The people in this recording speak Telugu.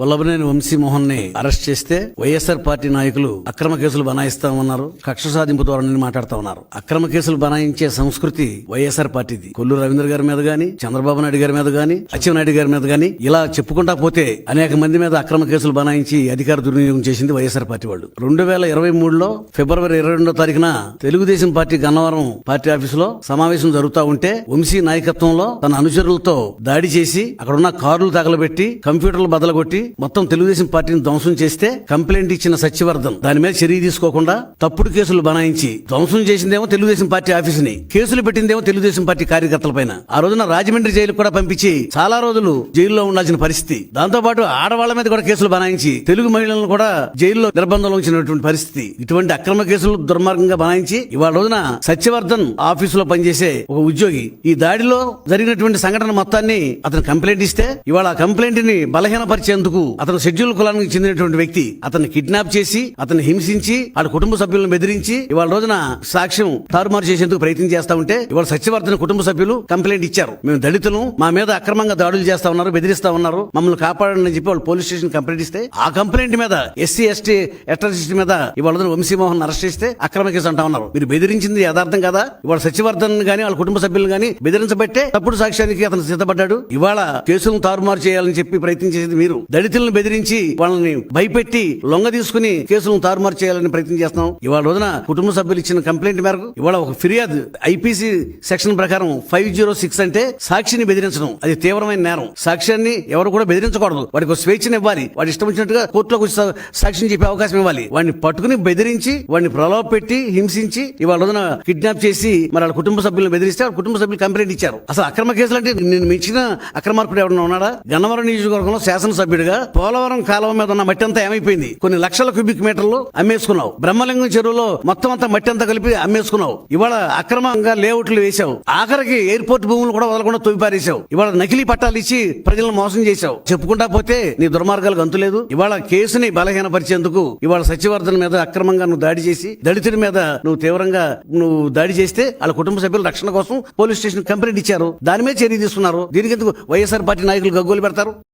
వల్లభనేని వంశీమోహన్ని అరెస్ట్ చేస్తే వైఎస్ఆర్ పార్టీ నాయకులు అక్రమ కేసులు బనాయిస్తామన్నారు. కక్ష సాధింపు ధోరణిని మాట్లాడుతా ఉన్నారు. అక్రమ కేసులు బనాయించే సంస్కృతి వైఎస్ఆర్ పార్టీది. కొల్లు రవీంద్ర గారి మీద గాని చంద్రబాబు నాయుడు గారి మీద గాని అచ్చెన్నాయుడు గారి మీద గాని ఇలా చెప్పుకుంటా పోతే అనేక మంది మీద అక్రమ కేసులు బనాయించి అధికార దుర్వినియోగం చేసింది వైఎస్ఆర్ పార్టీ వాళ్ళు. రెండు వేల ఇరవై మూడులో ఫిబ్రవరి ఇరవై రెండో తారీఖున తెలుగుదేశం పార్టీ గన్నవరం పార్టీ ఆఫీసులో సమావేశం జరుగుతా ఉంటే వంశీ నాయకత్వంలో తన అనుచరులతో దాడి చేసి అక్కడున్న కార్లు తగలబెట్టి కంప్యూటర్లు బదలగొట్టి మొత్తం తెలుగుదేశం పార్టీని ధ్వంసం చేస్తే కంప్లైంట్ ఇచ్చిన సత్యవర్ధన్ దాని మీద చర్య తీసుకోకుండా తప్పుడు కేసులు బనాయించి ధ్వంసం చేసిందేమో తెలుగుదేశం పార్టీ ఆఫీసుని కేసులు పెట్టిందేమో తెలుగుదేశం పార్టీ కార్యకర్తల పైన ఆ రోజున రాజమండ్రి జైలు కూడా పంపించి చాలా రోజులు జైల్లో ఉండాల్సిన పరిస్థితి. దాంతో పాటు ఆడవాళ్ళ మీద కూడా కేసులు బనాయించి తెలుగు మహిళలను కూడా జైల్లో నిర్బంధంలో ఉంచినటువంటి పరిస్థితి. ఇటువంటి అక్రమ కేసులు దుర్మార్గంగా బనాయించి ఇవాళ రోజున సత్యవర్ధన్ ఆఫీసులో పనిచేసే ఒక ఉద్యోగి. ఈ దాడిలో జరిగినటువంటి సంఘటన మొత్తాన్ని అతను కంప్లైంట్ ఇస్తే ఇవాళ కంప్లైంట్ని బలహీనపరిచేందుకు అతను షెడ్యూల్ కులానికి చెందినటువంటి వ్యక్తి. అతన్ని కిడ్నాప్ చేసి అతన్ని హింసించి ఆడ కుటుంబ సభ్యులను బెదిరించి ఇవాళ రోజున సాక్ష్యం తారుమారు చేసేందుకు ప్రయత్నం చేస్తా ఉంటే ఇవాళ సత్యవర్ధన కుటుంబ సభ్యులు కంప్లైంట్ ఇచ్చారు. మేము దళితులు మా మీద అక్రమంగా దాడులు చేస్తా ఉన్నారు బెదిరిస్తా ఉన్నారు. మమ్మల్ని కాపాడండి అని చెప్పి వాళ్ళు పోలీస్ స్టేషన్ కంప్లైంట్ ఇస్తే ఆ కంప్లైంట్ మీద ఎస్సీ ఎస్టీ ఎస్టీ మీద ఇవాళ రోజున వంశీమోహన్ అరెస్ట్ చేస్తే అక్రమ కేసు అంటా ఉన్నారు. మీరు బెదిరించింది యథార్థం కదా? ఇవాళ సత్యవర్ధన్ గాని వాళ్ళ కుటుంబ సభ్యులు గాని బెదిరించబట్టే తప్పుడు సాక్ష్యానికి అతను సిద్ధపడ్డాడు. ఇవాళ కేసులను తారుమారు చేయాలని చెప్పి ప్రయత్నం చేసేది మీరు. దళితులను బెదిరించి వాళ్ళని భయపెట్టి లొంగ తీసుకుని కేసులను తారుమారు చేయాలని ప్రయత్నం చేస్తున్నాం. ఇవాళ రోజున కుటుంబ సభ్యులు ఇచ్చిన కంప్లైంట్ మేరకు ఇవాళ ఒక ఫిర్యాదు ఐపీసీ సెక్షన్ ప్రకారం ఫైవ్ జీరో సిక్స్ అంటే సాక్షిని బెదిరించడం. అది తీవ్రమైన నేరం. సాక్ష్యాన్ని ఎవరు కూడా బెదిరించకూడదు. వాడికి స్వేచ్ఛను ఇవ్వాలి. వాడి ఇష్టం వచ్చినట్టుగా కోర్టులోకి వచ్చి సాక్ష్యం చెప్పే అవకాశం ఇవ్వాలి. వాడిని పట్టుకుని బెదిరించి వాడిని ప్రలోభ పెట్టి హింసించి ఇవాళ రోజున కిడ్నాప్ చేసి మరి వాళ్ళ కుటుంబ సభ్యులను బెదిరిస్తే వాళ్ళ కుటుంబ సభ్యులు కంప్లైంట్ ఇచ్చారు. అసలు అక్రమ కేసులు అంటే నేను మించిన అక్రమార్కుడు ఎవరైనా ఉన్నాడా? గన్నవరం నియోజకవర్గంలో శాసనసభ్యుడిగా పోలవరం కాలువ మీద ఉన్న మట్టి అంతా ఏమైపోయింది? కొన్ని లక్షల క్యూబిక్ మీటర్లు అమ్మేసుకున్నావు. బ్రహ్మలింగం చెరువులో మొత్తం అంతా మట్టి అంతా కలిపి అమ్మేసుకున్నావు. ఇవాళ అక్రమంగా లేఅవుట్లు వేశావు. ఆఖరికి ఎయిర్పోర్ట్ భూములు కూడా వదలకుండా తొవిపారేశావు. ఇవాళ నకిలీ పట్టాలు ఇచ్చి ప్రజలను మోసం చేశావు. చెప్పుకుంటా పోతే నీ దుర్మార్గాలకు అంతులేదు ఇవాళ కేసుని బలహీనపరిచేందుకు ఇవాళ సత్యవర్ధన్ మీద అక్రమంగా నువ్వు దాడి చేసి దళితుడి మీద నువ్వు తీవ్రంగా నువ్వు దాడి చేస్తే వాళ్ళ కుటుంబ సభ్యుల రక్షణ కోసం పోలీస్ స్టేషన్ కంప్లైంట్ ఇచ్చారు. దాని మీద చర్య తీసుకున్నారు. దీనికి ఎందుకు వైఎస్ఆర్ పార్టీ నాయకులు గగ్గోలు పెడతారు?